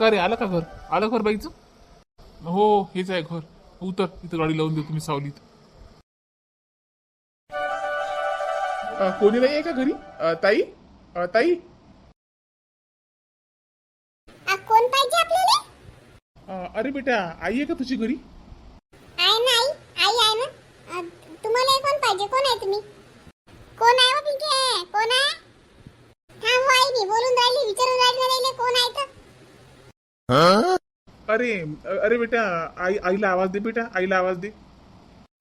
का रे? आलं का घर? आलं घर बाईचं? हो हेच आहे घर. उतर इथं गाडी लावून देतो मी सावलीत. अ, कोणी नाही आहे का घरी? अ, ताई? अ, ताई? आ, कोण पाहिजे आपल्याला? अ, अरे बेटा आई आहे का तुझी घरी? आहे ना आई. आई आहे ना. आ, तुम्हाला कोण पाहिजे? कोण आहे तुम्ही? कोण आहे हो पिंके? कोण आहे? हो आई मी बोलून राहिली विचारून राहिली राहिले कोण आहे तर? अरे अरे बेटा आई आईला आवाज दे बेटा आईला आवाज दे.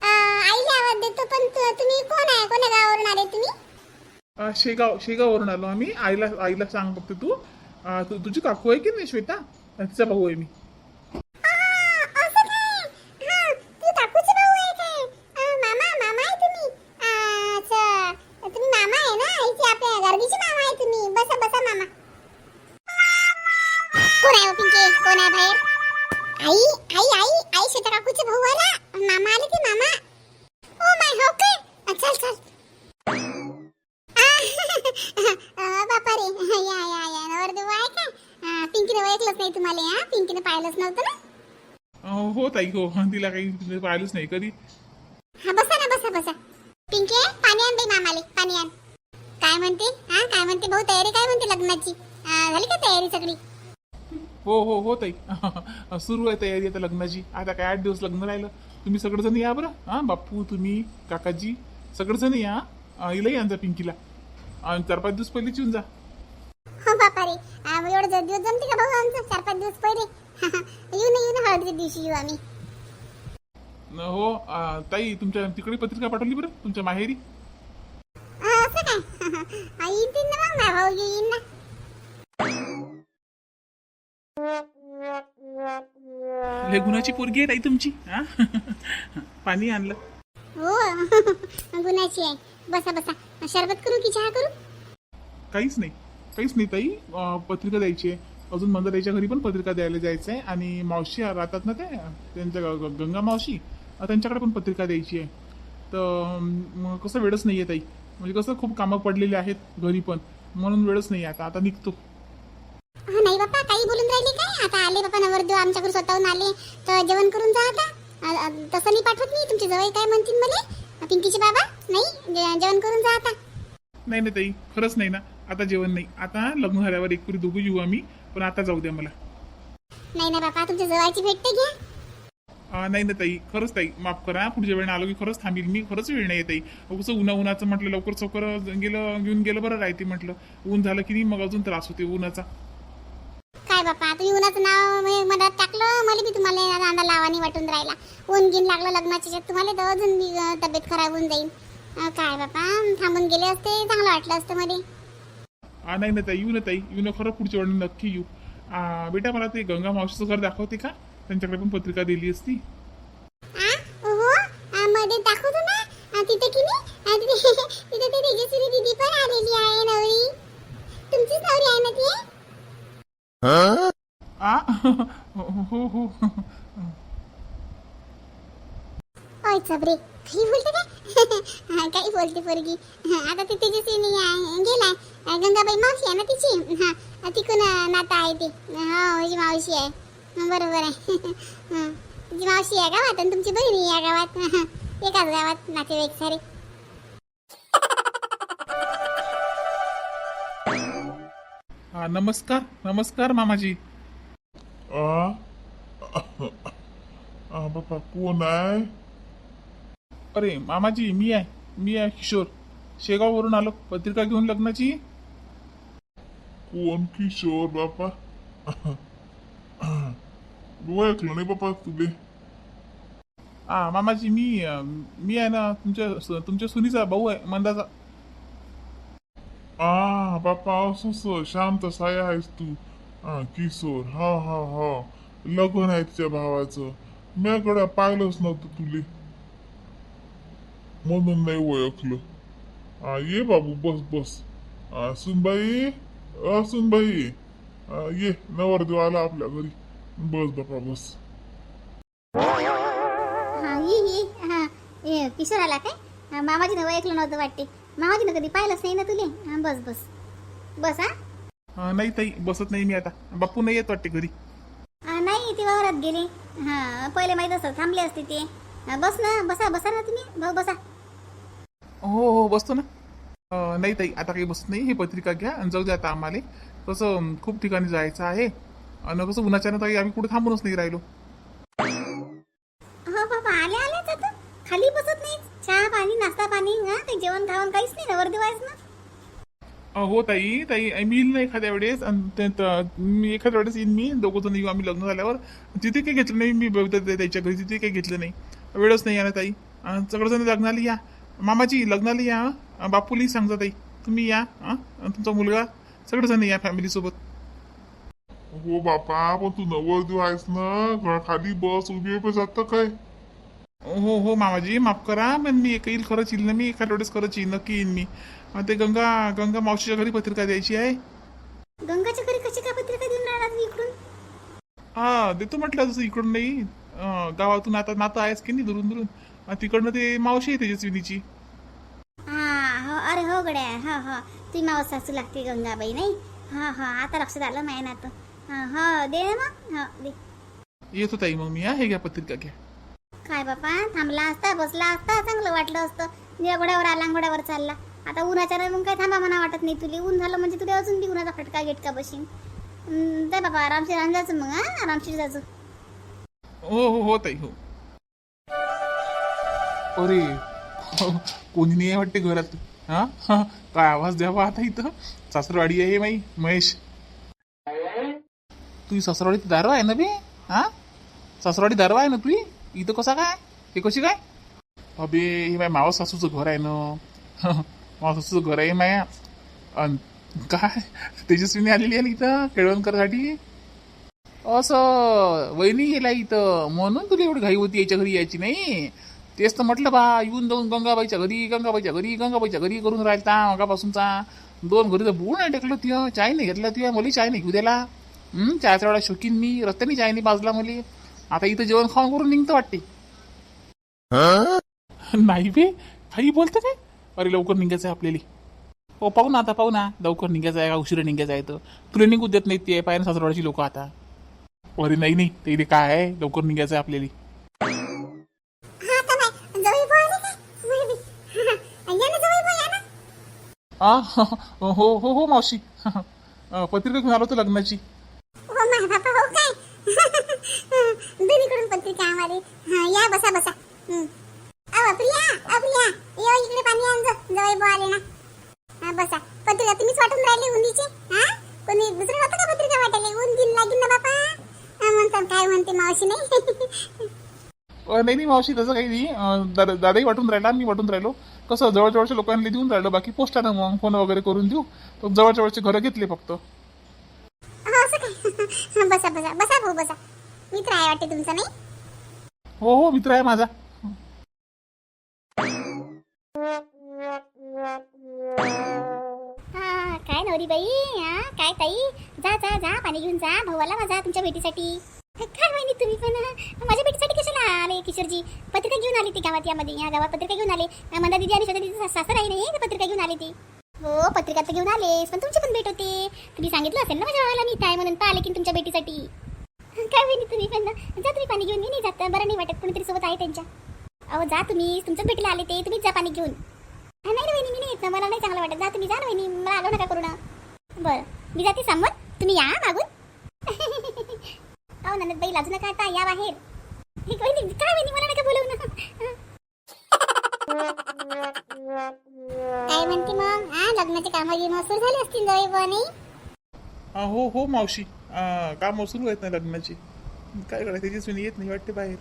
आईला आवाज देतो पण तु- तुम्ही कोण आहे? कोण्या गावावरून आले तुम्ही? शेगाव शेगाववरून आलो आम्ही. आईला आईला सांग फक्त तू तुझी काकू आहे की नाही श्वेता? तिचा भाऊ आहे मी. कोण आहे पिंके कोण आहे बाहेर? आई आई आई आई श्वेता काकूचे भाऊ आला. मामा आले ते मामा. ओ माय हो काय चल चल. बापा रे. या या या. नवरदेव आहे का? पिंकीने ओळखलंच नाही तुम्हाला हा? पिंकीने पाहिलंच नव्हतं ना? हो ताई हो. तिला काही पाहिलंच नाही कधी. हा बसा ना बसा बसा. पिंके पाणी आण बाई मामाले. पाणी आण. काय म्हणते? हा काय म्हणते? भाऊ तयारी काय म्हणते लग्नाची? झाली का तयारी सगळी? हो हो हो ताई. सुरू आहे तयारी आता लग्नाची. आता काय आठ दिवस लग्न राहिलं. तुम्ही सगळेजण या बरं. हा बाप्पू तुम्ही काकाजी सगळेजण या. अ, हिलाही आणजा पिंकीला. आणि चार पाच दिवस पहिलेच येऊन जा. हो बापा रे एवढं दिवस जमते का भाऊ आमचं? चार पाच दिवस पहिले. येऊ ना येऊ ना हळदीच्या दिवशी येऊ आम्ही. न, हो ताई तुमच्या तिकडे पत्रिका पाठवली बरं तुमच्या माहेरी? ना भाऊ येईन ना. लय गुणाची पोरगी आहे ताई तुमची हा? पाणी आणलं. हो गुणाची आहे. बसा बसा. शरबत करू की चहा करू? काहीच नाही काहीच नाही ताई. अं, पत्रिका द्यायची आहे. अजून मंदाताईच्या घरी पण पत्रिका द्यायला जायचं आहे. आणि मावशी राहतात ना ते त्यांच्या ग- ग- गंगा मावशी अं, त्यांच्याकडे पण पत्रिका द्यायची आहे. तर मग कसं वेळच नाही आहे ताई. म्हणजे कसं खूप कामं पडलेली आहेत घरी पण. म्हणून वेळच नाही आहे आता. आता निघतो. हा नाही बाप्पा काही बोलून राहिले काय? आता आले बाप्पा नवरदेव आमच्याकडे स्वतःहून आले. तर जेवण करून जा आता. तसं नाही पाठवत मी. तुमचे जवळ काय म्हणतील मला? पिंकीचे बाबा? नाही? जे- जेवण करून जा आता. नाही नाही ताई. खरंच नाही ना. आता जेवण नाही. आता लग्न झाल्यावर एक पुरी दोघं येऊ आम्ही. पण आता जाऊ द्या मला. नाही ना बापा तुमच्या जवळची भेटते घ्या. नाही ना ताई. खरंच ताई. माफ करा. पुढच्या वेळेला आलो की खरंच थांबील मी. खरंच वेळ नाही ताई. कसं उन्हा उन्हाचं म्हटलं लवकर चौकर गेलं घेऊन गेलं बरं राहते म्हटलं. ऊन झालं की नाही मग अजून त्रास होते उन्हाचा. काय बापा तू येऊनच नाव म- मधात टाकलं मला बी तुम्हाला नांदा लावानी वाटून राहिला. ऊन गिन लागलं लग्नाच्या तुम्हाला तर अजून बी, तब्येत खराब होऊन जाईल. काय बापा थांबून गेले असते चांगलं वाटलं असतं मध्ये नाही ना ताई येऊ ना ताई येऊ ना खरं पुढच्या वेळेला नक्की येऊ. आ, बेटा मला ते गंगा मावशीचं घर दाखवते का? त्यांच्याकडे पण पत्रिका दिली असती आ? हो आ, मध्ये दाखवतो ना आ, तिथे की नाही आ, तिथे तिथे ते तेजस्वी दीदी पण आलेली आहे नवरी तुमचीच नवरी आहे ना ती आ हो हो चबरे काही बोलते काय? हा, काही बोलते पोरगी. हा, आता ती तेजस्वी गेलाय. आ, गंगाबाई मावशी आहे ना तिची? हा तिकून नातं आहे ते. हो माझी मावशी आहे. बरोबर आहे. हा, तिची मावशी आहे गावात आणि तुमची बहिणी या गावात. हा, एकाच गावात नातेवाईक सारे. आ, नमस्कार नमस्कार मामाजी. आ? आ बापा कोण आहे? अरे मामाजी मी आहे. मी आहे किशोर. शेगाववरून आलो. पत्रिका घेऊन लग्नाची? कोण किशोर बापा? ओळखलं नाही बापा तुले. हा मामाजी मी मी आहे ना तुमच्या तुमच्या सुनीचा भाऊ आहे मंदाचा. आ बापा असं असं शांत साया आहेस तू. हा किशोर हा हा हा. लग्न आहे तिच्या भावाचं. म्याकडे पाहिलंच नव्हतं तुले. म्हणून नाही ओळखलं हा ये बाबू बस बस हा सुनबाई अ सुनबाई हा, ये नवरदेव आला आपल्या घरी बस बापा बस हा ये ये हा ये किशोर आला काय हा, मामाजीनं ऐकलं नव्हतं वाटते मामाजीनं कधी पाहिलंच नाही ना तुले हा, बस बस बस हा नाही ताई बसत नाही मी आता बाप्पू नाही येत वाटते घरी ते वावरात गेले हा पहिले माहीत असतं थांबले असते ते बस ना बसा बसा ना तुम्ही. भाऊ बसा. हो हो बसतो ना. अं, नाही ताई आता काही बसत नाही. हे पत्रिका घ्या आणि जाऊ द्या आता आम्हाला. कसं अं, खूप ठिकाणी जायचं आहे. आणि कसं उन्हाच्यानं ताई आम्ही कुठे थांबूनच नाही राहिलो. हो बाबा आले आलेच आता. खाली बसत नाही चहा पाणी नाश्ता पाणी हा काही जेवण खावण काहीच नाही ना वर्दी ना? अं, हो ताई ताई मी येईल ना एखाद्या वेळेस. आणि ते- त- मी एखाद्या वेळेस येईन मी. दोघं जण येऊ आम्ही लग्न झाल्यावर. तिथे काही घेतलं नाही मी बघितलं ते त्याच्या घरी तिथे काही घेतलं नाही. वेळच नाही आहे ना ताई सगळेजण लग्नाला या. मामाजी लग्नाला या बापूली सांगता ताई. तुम्ही या? आणि तुमचा मुलगा. सगळेजण या फॅमिली सोबत. हो बापा पण तू नवरदेव आहेस ना खाली बस उभी उभी जात काय? हो हो मामाजी माफ करा पण मी एक येईल खरंच येईल ना मी एखाद्या वेळेस खरंच येईन नक्की येईन मी. अं, ते गंगा गंगा मावशीच्या घरी पत्रिका द्यायची आहे. गंगाच्या घरी कशी काय पत्रिका देऊन राहिला तुम्ही इकडून? हा देतो म्हटलं जसं इकडून नाही. अं, गावातून आता नातं आहेच की नाही दुरून दुरून? अं, तिकडनं ते मावशी आहे तेजस्विनीची हा हो अरे हो गड्या हो हो. तुम्ही मावस सासू लागते गंगाबाई नाही? हा हा आता लक्षात आलं माया नातं. हा हो दे ना मग. हो दे. येतो ताई मग मी हा? हे घ्या पत्रिका घ्या. काय बापा थांबला असता बसला असता चांगलं वाटलं असतं. निळ्या घोड्यावर आला घोड्यावर चालला. आता उन्हाच्या मग काय थांबा म्हणा वाटत नाही तुला. ऊन झालं म्हणजे तुला अजून बी उन्हाचा फटका गेटका बशीन? हम्म, जाय बाबा आरामशीर आणि जायचं मग हा? आरामशीर जायचं हो हो हो ताई हो. अरे कोणी नाही आहे वाटते घरात. हा? हा, काय आवाज द्यावा आता इथं? सासरवाडी आहे माई महेश. तुझी सासरवाडीत दारू आहे ना बे? हा? सासरवाडी दारू आहे ना तुझी? इथं कसा काय? हे कशी काय? अबे हे माय मावा सासूचं घर आहे ना. मावा सासूचं घर आहे माया. अन काय? तेजस्वीने आलेली आहे ना इथं केळवणकरसाठी? असं वहिनी गेला इथं म्हणून तुला एवढी घाई होती याच्या घरी यायची नाही? तेच तर म्हटलं बा येऊन जाऊन गंगाबाईच्या घरी गंगाबाईच्या घरी गंगाबाईच्या घरी करून राहिलता मगापासूनचा. दोन घरी तर बुळ नाही टेकलं तुया चाय नाही घेतला तुया मला चाय नाही घेऊ द्याला हं, चहाच्या वेळा शोकीन मी रस्त्याने चाय नाही बाजला मला. आता इथं जेवण खाऊन करून निघतं वाटते. नाही बे काही बोलतं काय? अरे लवकर निघायचं आहे आपल्याला. हो पाहू ना आता पाहू ना लवकर निघायचं आहे का उशिरा निघायचं आहे तर. तुला निघू देत नाही ते पायन सासरवाडीची लोक आता. अरे नाही नाही. ते इथे काय आहे? लवकर निघायचं आहे आपल्याला. हा आ हो हो हो मावशी. अ, पत्रिका घेऊन आलो होतो लग्नाची. हो हो दोन्हीकडून पत्रिका आम्हाला. हा या बसा बसा. हं. अहो प्रिया अ प्रिया. ये इकडे पाणी आण जा. जवळ बो आले ना. हा बसा. पत्रिका तुम्हीच वाटून राहिले उंदीची? हा? कोणी दुसरं होतं का पत्रिका वाटायला? ऊन दिन लागेल ना म्हणतात काय म्हणते मावशी नाही. नाही नाही मावशी तसं काही नाही. अ, दादा दादाही वाटून राहिला मी वाटून राहिलो. कसं जवळजवळच्या लोकांना देऊन राहिलो बाकी पोस्टानं मग फोन वगैरे करून देऊ. तर जवळजवळचे घरं घेतले फक्त. हो असं काय? बसा बसा बसा भाऊ बसा. मित्र आहे वाटते तुमचा नाही? हो हो मित्र आहे माझा. हा काय नवरी बाई हा काय ताई? जा जा जा पाणी घेऊन जा भावाला माझा तुमच्या भेटीसाठी. तुम्ही पण माझ्या भेटीसाठी कशाला आले किशोरजी? पत्रिका घेऊन आली ती गावात यामध्ये या गावात पत्रिका घेऊन आले. मंदा दिदी आणि स्वतः दिदी सासर आहे नाही पत्रिका घेऊन आली ती. हो पत्रिका तर घेऊन आलेस पण तुमची पण भेट होते. तुम्ही सांगितलं असेल ना माझ्या भावाला मी काय म्हणून पाहिले की तुमच्या भेटीसाठी. काय माहिती तुम्ही पण? जा तुम्ही पाणी घेऊन मी नाही जात. बरं नाही वाटत कोणीतरी सोबत आहे त्यांच्या. अहो जा तुम्ही तुमच्याच भेटीला आले ते तुम्हीच जा पाणी घेऊन. हा, नाही ना वहिनी मी नाही येत ना मला नाही चांगलं वाटत. जा तुम्ही जा ना वहिनी मला आलो नका करू ना. बरं मी जाते समोर तुम्ही या मागून. नंदत बाई लाजू नका आता या बाहेर? हे काय वहिनी मला नका बोलवू ना. काय म्हणते मग? हा लग्नाचे कामं सुरू झाले असतील हा, हो हो मावशी. काम सुरू आहेत ना लग्नाची. काय करायचं तेजस्विनी येत नाही वाटते बाहेर.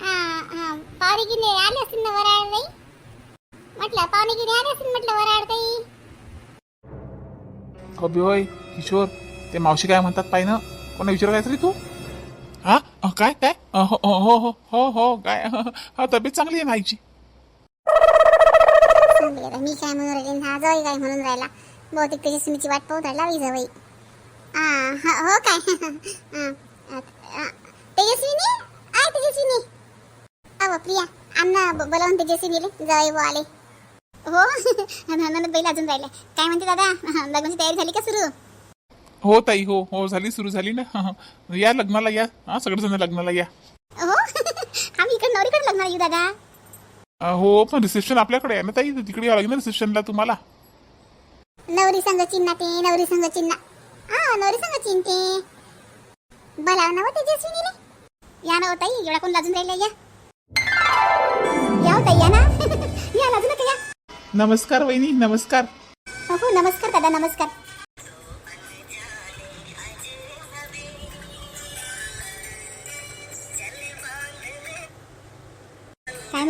हा हा पाहुणे गिने आले असतील ना वराड नाही म्हटलं पाहुणे गिने आले असतील म्हटलं वराड अबे होय किशोर ते मावशी काय म्हणतात पाय ना कोणा विचार काय तरी तू? काय? काय? अ, हो हो हो हो हो हो काय? हा तब्येत चांगली आहे आता मी काय म्हणून राहिले हा जवळ काय म्हणून राहिला. बहुतेक तेजस्विनीची वाट पाहून राहिला मी जवळ हा हा, काय? हा, आ, आ, तेजस्विनी? आय तेजस्विनी. अहो प्रिया आमना ब- बोलावून तेजस्विनीले जवळ वो आले. हो नंदत बाईला अजून राहिले काय म्हणते दादा? लग्नाची तयारी झाली का सुरू? हो ताई हो हो झाली सुरू झाली ना? हा, हा. या लग्नाला या. हा सगळेजण लग्नाला या. हो? आम्ही इकडे नवरीकडे लग्नाला येऊ दादा. अ, हो पण रिसेप्शन आपल्याकडे आहे ना ताई? तर तिकडे यावं लागेल ना रिसेप्शनला तुम्हाला. नवरी संघ चिन्ह ते नवरी संघ चिन्ह. हा नवरी संघ चिन्ह ते. बोलाव ना हो तेजस्विनीले. या ना हो ताई एवढा कोण लाजून राहिला या. या हो ताई या ना. या लाजू नका या. नमस्कार वहिनी नमस्कार. हो नमस्कार दादा नमस्कार.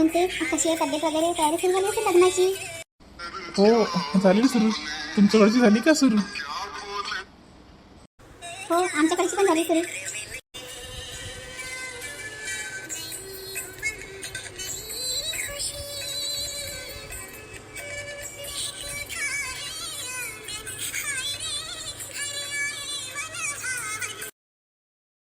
म्हणते कशी आहे तब्येत वगैरे तयारी सुरू झाली असेल लग्नाची? हो झाली सुरू. तुमच्याकडची झाली का सुरू? हो आमच्याकडची पण झाली सुरू.